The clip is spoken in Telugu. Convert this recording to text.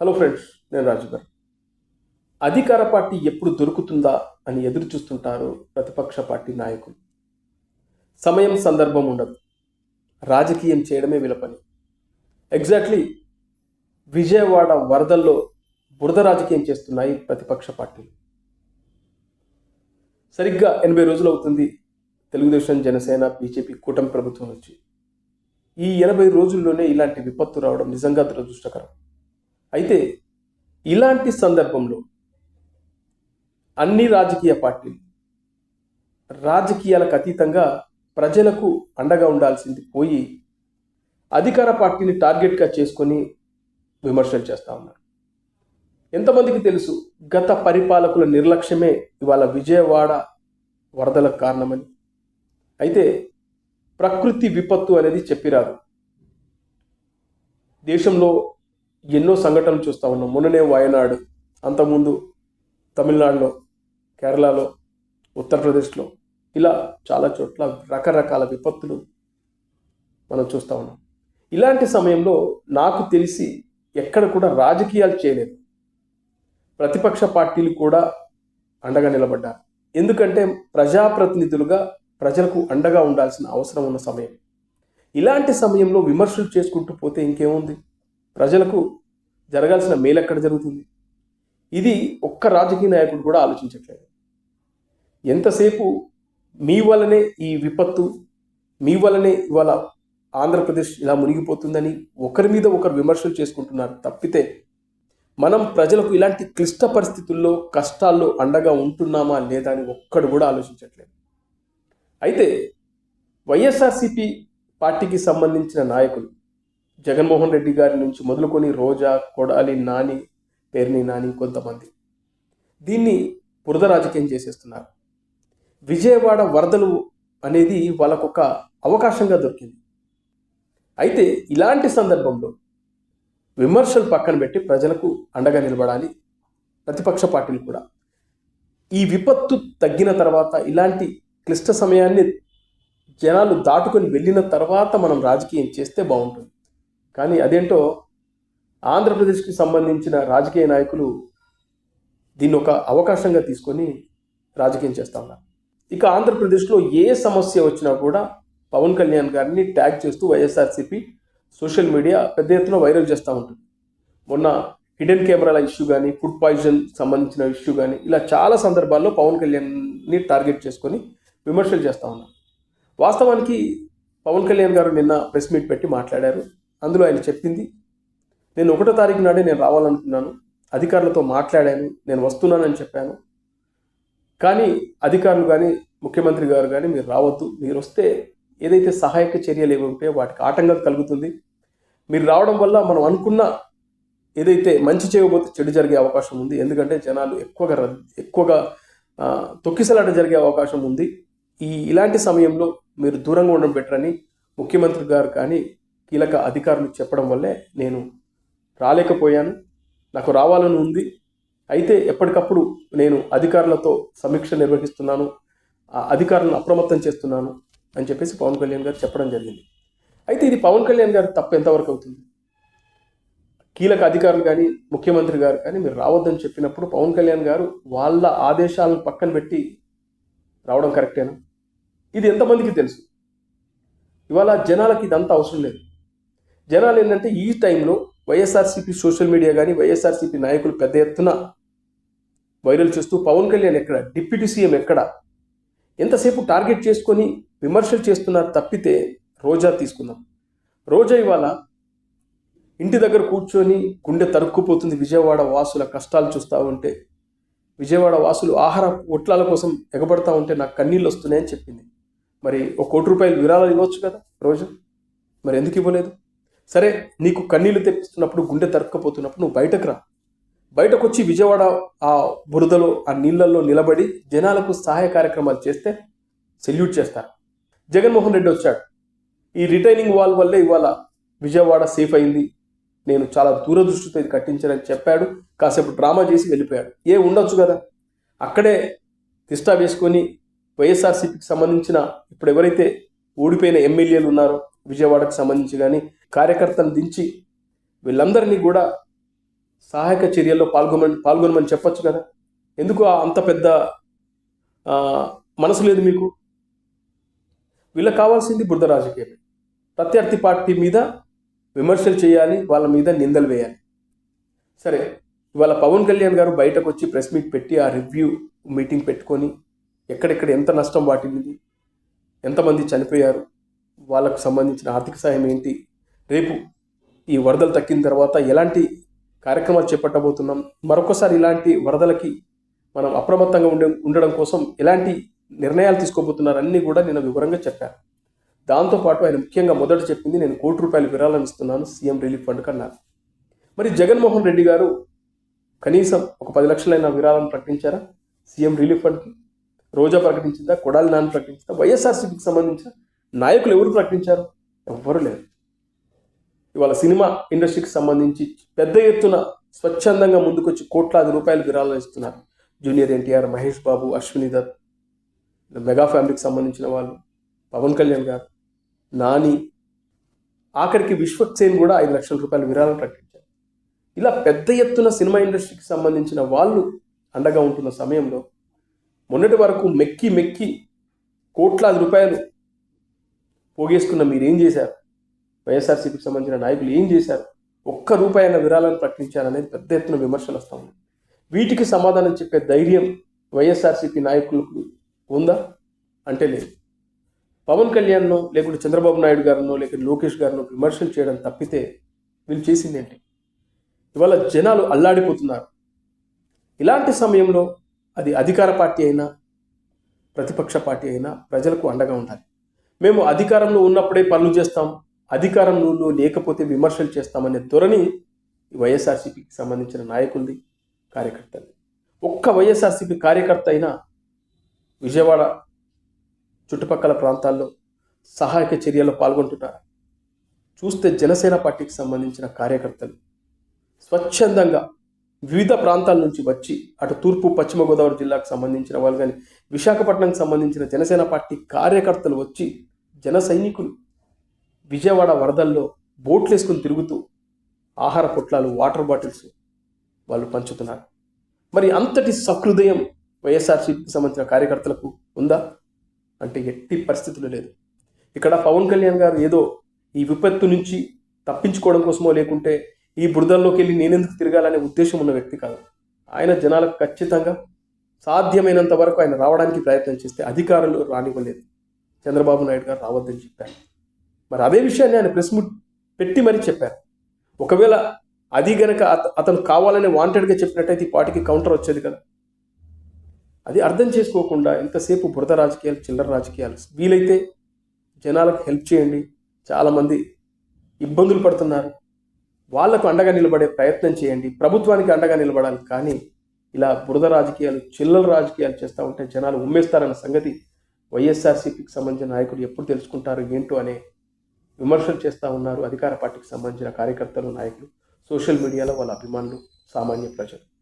హలో ఫ్రెండ్స్ నేను రాజు గారు. అధికార పార్టీ ఎప్పుడు దొరుకుతుందా అని ఎదురు చూస్తుంటారు ప్రతిపక్ష పార్టీ నాయకులు. సమయం సందర్భం ఉండదు. రాజకీయం చేయడమే విలపని. ఎగ్జాక్ట్లీ విజయవాడ వరదల్లో బురద రాజకీయం చేస్తున్నాయి ప్రతిపక్ష పార్టీలు. సరిగ్గా ఎనభై రోజులు అవుతుంది తెలుగుదేశం జనసేన బీజేపీ కూటమి ప్రభుత్వం వచ్చి ఈ ఎనభై రోజుల్లోనే ఇలాంటి విపత్తు రావడం నిజంగా దురదృష్టకరం. అయితే ఇలాంటి సందర్భంలో అన్ని రాజకీయ పార్టీలు రాజకీయాలకు అతీతంగా ప్రజలకు అండగా ఉండాల్సింది పోయి అధికార పార్టీని టార్గెట్గా చేసుకొని విమర్శలు చేస్తూ ఉన్నారు. ఎంతమందికి తెలుసు గత పరిపాలకుల నిర్లక్ష్యమే ఇవాళ విజయవాడ వరదలకు కారణమని. అయితే ప్రకృతి విపత్తు అనేది చెప్పిరాదు. దేశంలో ఎన్నో సంఘటనలు చూస్తూ ఉన్నాం. మొన్ననే వయనాడు అంతకుముందు తమిళనాడులో కేరళలో ఉత్తరప్రదేశ్లో ఇలా చాలా చోట్ల రకరకాల విపత్తులు మనం చూస్తూ ఉన్నాం. ఇలాంటి సమయంలో నాకు తెలిసి ఎక్కడ కూడా రాజకీయాలు చేయలేదు. ప్రతిపక్ష పార్టీలు కూడా అండగా నిలబడ్డారు. ఎందుకంటే ప్రజాప్రతినిధులుగా ప్రజలకు అండగా ఉండాల్సిన అవసరం ఉన్న సమయం. ఇలాంటి సమయంలో విమర్శలు చేసుకుంటూ పోతే ఇంకేముంది? ప్రజలకు జరగాల్సిన మేలు ఎక్కడ జరుగుతుంది? ఇది ఒక్క రాజకీయ నాయకుడు కూడా ఆలోచించట్లేదు. ఎంతసేపు మీ వల్లనే ఈ విపత్తు మీ వల్లనే ఇవాళ ఆంధ్రప్రదేశ్ ఇలా మునిగిపోతుందని ఒకరి మీద ఒకరు విమర్శలు చేసుకుంటున్నారు తప్పితే మనం ప్రజలకు ఇలాంటి క్లిష్ట పరిస్థితుల్లో కష్టాల్లో అండగా ఉంటున్నామా లేదా అని ఒక్కడు కూడా ఆలోచించట్లేదు. అయితే వైఎస్ఆర్సిపి పార్టీకి సంబంధించిన నాయకులు జగన్మోహన్ రెడ్డి గారి నుంచి మొదలుకొని రోజా కొడాలి నాని పేర్ని నాని కొంతమంది. దీన్ని బురద రాజకీయం చేసేస్తున్నారు. విజయవాడ వరదలు అనేది వాళ్ళకొక అవకాశంగా దొరికింది. అయితే ఇలాంటి సందర్భంలో విమర్శలు పక్కన పెట్టి ప్రజలకు అండగా నిలబడాలి. ప్రతిపక్ష పార్టీలు కూడా. ఈ విపత్తు తగ్గిన తర్వాత ఇలాంటి క్లిష్ట సమయాన్ని జనాలు దాటుకొని వెళ్ళిన తర్వాత మనం రాజకీయం చేస్తే బాగుంటుంది. కానీ అదేంటో ఆంధ్రప్రదేశ్కి సంబంధించిన రాజకీయ నాయకులు దీన్ని ఒక అవకాశంగా తీసుకొని రాజకీయం చేస్తా ఉన్నారు. ఇక ఆంధ్రప్రదేశ్లో ఏ సమస్య వచ్చినా కూడా పవన్ కళ్యాణ్ గారిని ట్యాగ్ చేస్తూ వైఎస్ఆర్సీపీ సోషల్ మీడియా పెద్ద ఎత్తున వైరల్ చేస్తూ ఉంటుంది. మొన్న హిడెన్ కెమెరాల ఇష్యూ కానీ ఫుడ్ పాయిజన్ సంబంధించిన ఇష్యూ కానీ ఇలా చాలా సందర్భాల్లో పవన్ కళ్యాణ్ని టార్గెట్ చేసుకొని విమర్శలు చేస్తూ ఉన్నారు. వాస్తవానికి పవన్ కళ్యాణ్ గారు నిన్న ప్రెస్ మీట్ పెట్టి మాట్లాడారు. అందులో ఆయన చెప్పింది నేను ఒకటో తారీఖు నాడే నేను రావాలనుకున్నాను అధికారులతో మాట్లాడాను నేను వస్తున్నానని చెప్పాను. కానీ అధికారులు కానీ ముఖ్యమంత్రి గారు కానీ మీరు రావద్దు మీరు వస్తే ఏదైతే సహాయక చర్యలు ఏమి ఉంటాయో వాటికి ఆటంకం కలుగుతుంది. మీరు రావడం వల్ల మనం అనుకున్న ఏదైతే మంచి చేయబోతే చెడు జరిగే అవకాశం ఉంది. ఎందుకంటే జనాలు ఎక్కువగా రద్దు ఎక్కువగా తొక్కిసలాట జరిగే అవకాశం ఉంది. ఈ ఇలాంటి సమయంలో మీరు దూరంగా ఉండడం బెటర్ అని ముఖ్యమంత్రి గారు కానీ కీలక అధికారులు చెప్పడం వల్లే నేను రాలేకపోయాను. నాకు రావాలని ఉంది. అయితే ఎప్పటికప్పుడు నేను అధికారులతో సమీక్ష నిర్వహిస్తున్నాను. ఆ అధికారులను అప్రమత్తం చేస్తున్నాను అని చెప్పేసి పవన్ కళ్యాణ్ గారు చెప్పడం జరిగింది. అయితే ఇది పవన్ కళ్యాణ్ గారు తప్పు ఎంతవరకు అవుతుంది? కీలక అధికారులు కానీ ముఖ్యమంత్రి గారు కానీ మీరు రావద్దని చెప్పినప్పుడు పవన్ కళ్యాణ్ గారు వాళ్ళ ఆదేశాలను పక్కన పెట్టి రావడం కరెక్టేనా? ఇది ఎంతమందికి తెలుసు? ఇవాళ జనాలకి ఇదంతా అవసరం లేదు. జనాలు ఏంటంటే ఈ టైంలో వైఎస్ఆర్సీపీ సోషల్ మీడియా కానీ వైఎస్ఆర్సీపీ నాయకులు పెద్ద ఎత్తున వైరల్ చేస్తూ పవన్ కళ్యాణ్ ఎక్కడ? డిప్యూటీ సీఎం ఎక్కడ? ఎంతసేపు టార్గెట్ చేసుకొని విమర్శలు చేస్తున్నారు తప్పితే రోజా తీసుకుందాం. రోజా ఇవాళ ఇంటి దగ్గర కూర్చొని గుండె తరుక్కుపోతుంది విజయవాడ వాసుల కష్టాలు చూస్తూ ఉంటే. విజయవాడ వాసులు ఆహార ఒట్లాల కోసం ఎగబడతా ఉంటే నాకు కన్నీళ్ళు వస్తున్నాయని చెప్పింది. మరి ఒక కోటి రూపాయలు విరాళాలు ఇవ్వచ్చు కదా రోజు? మరి ఎందుకు ఇవ్వలేదు? సరే నీకు కన్నీళ్ళు తెప్పిస్తున్నప్పుడు గుండె తరుక్కపోతున్నప్పుడు నువ్వు బయటకు రా. బయటకు వచ్చి విజయవాడ ఆ బురదలో ఆ నీళ్ళల్లో నిలబడి జనాలకు సహాయ కార్యక్రమాలు చేస్తే సెల్యూట్ చేస్తారు. జగన్మోహన్ రెడ్డి వచ్చాడు. ఈ రిటైనింగ్ వాల్ వల్లే ఇవాళ విజయవాడ సేఫ్ అయింది. నేను చాలా దూరదృష్టితో ఇది కట్టించానని చెప్పాడు. కాసేపు డ్రామా చేసి వెళ్ళిపోయాడు. ఏ ఉండొచ్చు కదా? అక్కడే తిష్టా వేసుకొని వైఎస్ఆర్సీపీకి సంబంధించిన ఇప్పుడు ఎవరైతే ఓడిపోయిన ఎమ్మెల్యేలు ఉన్నారో విజయవాడకు సంబంధించి కానీ కార్యకర్తలు దించి వీళ్ళందరినీ కూడా సహాయక చర్యల్లో పాల్గొనమని పాల్గొనమని చెప్పొచ్చు కదా? ఎందుకు ఆ అంత పెద్ద మనసు లేదు మీకు? వీళ్ళకి కావాల్సింది బురద రాజకీయమే. ప్రత్యర్థి పార్టీ మీద విమర్శలు చేయాలి వాళ్ళ మీద నిందలు వేయాలి. సరే ఇవాళ పవన్ కళ్యాణ్ గారు బయటకు వచ్చి ప్రెస్ మీట్ పెట్టి ఆ రివ్యూ మీటింగ్ పెట్టుకొని ఎక్కడెక్కడ ఎంత నష్టం వాటిల్లింది ఎంతమంది చనిపోయారు వాళ్ళకు సంబంధించిన ఆర్థిక సాయం ఏంటి రేపు ఈ వరదలు తక్కిన తర్వాత ఎలాంటి కార్యక్రమాలు చేపట్టబోతున్నాం? మరొకసారి ఇలాంటి వరదలకి మనం అప్రమత్తంగా ఉండే ఉండడం కోసం ఎలాంటి నిర్ణయాలు తీసుకోబోతున్నారు అన్నీ కూడా నేను వివరంగా చెప్పాను. దాంతోపాటు ఆయన ముఖ్యంగా మొదట చెప్పింది నేను కోటి రూపాయలు విరాళం ఇస్తున్నాను సీఎం రిలీఫ్ ఫండ్ కన్నారు మరి జగన్మోహన్ రెడ్డి గారు కనీసం ఒక పది లక్షలైన విరాళం ప్రకటించారా? సీఎం రిలీఫ్ ఫండ్కి రోజా ప్రకటించిందా? కొడాలి నాన్న ప్రకటించిందా? వైఎస్ఆర్సీపీకి సంబంధించిన నాయకులు ఎవరు ప్రకటించారు? ఎవ్వరు లేరు. ఇవాళ సినిమా ఇండస్ట్రీకి సంబంధించి పెద్ద ఎత్తున స్వచ్ఛందంగా ముందుకొచ్చి కోట్లాది రూపాయలు విరాళాలు ఇస్తున్నారు. జూనియర్ ఎన్టీఆర్ మహేష్ బాబు అశ్విని దత్ మెగా ఫ్యామిలీకి సంబంధించిన వాళ్ళు పవన్ కళ్యాణ్ గారు నాని ఆఖరికి విశ్వక్సేన్ కూడా ఐదు లక్షల రూపాయలు విరాళం ప్రకటించారు. ఇలా పెద్ద ఎత్తున సినిమా ఇండస్ట్రీకి సంబంధించిన వాళ్ళు అండగా ఉంటున్న సమయంలో మొన్నటి వరకు మెక్కి మెక్కి కోట్లాది రూపాయలు పోగేసుకున్న మీరు ఏం చేశారు? వైఎస్ఆర్సీపీకి సంబంధించిన నాయకులు ఏం చేశారు? ఒక్క రూపాయి అయిన విరాళాన్ని ప్రకటించారనేది పెద్ద ఎత్తున విమర్శలు వస్తూ ఉంది వీటికి సమాధానం చెప్పే ధైర్యం వైఎస్ఆర్సీపీ నాయకులకు ఉందా? అంటే లేదు. పవన్ కళ్యాణ్నో లేకుంటే చంద్రబాబు నాయుడు గారినో లేక లోకేష్ గారినో విమర్శలు చేయడం తప్పితే వీళ్ళు చేసింది ఏంటి? ఇవాళ జనాలు అల్లాడిపోతున్నారు. ఇలాంటి సమయంలో అది అధికార పార్టీ అయినా ప్రతిపక్ష పార్టీ అయినా ప్రజలకు అండగా ఉండాలి. మేము అధికారంలో ఉన్నప్పుడే పనులు చేస్తాం. అధికారంలో లేకపోతే విమర్శలు చేస్తామనే ధోరణి వైఎస్ఆర్సీపీకి సంబంధించిన నాయకులది కార్యకర్తలు ఒక్క వైఎస్ఆర్సీపీ కార్యకర్త అయినా విజయవాడ చుట్టుపక్కల ప్రాంతాల్లో సహాయక చర్యల్లో పాల్గొంటున్నారు చూస్తే జనసేన పార్టీకి సంబంధించిన కార్యకర్తలు స్వచ్ఛందంగా వివిధ ప్రాంతాల నుంచి వచ్చి అటు తూర్పు పశ్చిమ గోదావరి జిల్లాకు సంబంధించిన వాళ్ళు కానీ విశాఖపట్నంకి సంబంధించిన జనసేన పార్టీ కార్యకర్తలు వచ్చి జన సైనికులు విజయవాడ వరదల్లో బోట్లు వేసుకుని తిరుగుతూ ఆహార పొట్లాలు వాటర్ బాటిల్స్ వాళ్ళు పంచుతున్నారు. మరి అంతటి సహృదయం వైఎస్ఆర్సీపీకి సంబంధించిన కార్యకర్తలకు ఉందా? అంటే ఎట్టి పరిస్థితులు లేదు. ఇక్కడ పవన్ కళ్యాణ్ గారు ఏదో ఈ విపత్తు నుంచి తప్పించుకోవడం కోసమో లేకుంటే ఈ బురదల్లోకి వెళ్ళి నేనెందుకు తిరగాలనే ఉద్దేశం ఉన్న వ్యక్తి కాదు. ఆయన జనాలకు ఖచ్చితంగా సాధ్యమైనంత వరకు ఆయన రావడానికి ప్రయత్నం చేస్తే అధికారులు రానివ్వలేదు. చంద్రబాబు నాయుడు గారు రావద్దని చెప్పారు. మరి అదే విషయాన్ని ఆయన ప్రెస్ మీట్ పెట్టి మరీ చెప్పారు. ఒకవేళ అది గనక అతను కావాలని వాంటెడ్గా చెప్పినట్టయితే ఈ పాటికి కౌంటర్ వచ్చేది కదా. అది అర్థం చేసుకోకుండా ఎంతసేపు బురద రాజకీయాలు చిల్లర రాజకీయాలు వీలైతే జనాలకు హెల్ప్ చేయండి. చాలామంది ఇబ్బందులు పడుతున్నారు. వాళ్ళకు అండగా నిలబడే ప్రయత్నం చేయండి. ప్రభుత్వానికి అండగా నిలబడాలి. కానీ ఇలా బురద రాజకీయాలు చిల్లర రాజకీయాలు చేస్తూ ఉంటే జనాలు ఉమ్మేస్తారన్న సంగతి వైఎస్ఆర్సీపీకి సంబంధించిన నాయకులు ఎప్పుడు తెలుసుకుంటారు ఏంటో అనే విమర్శలు చేస్తూ ఉన్నారు. అధికార పార్టీకి సంబంధించిన కార్యకర్తలు నాయకులు సోషల్ మీడియాలో వాళ్ళ అభిమానులు సామాన్య ప్రజలు.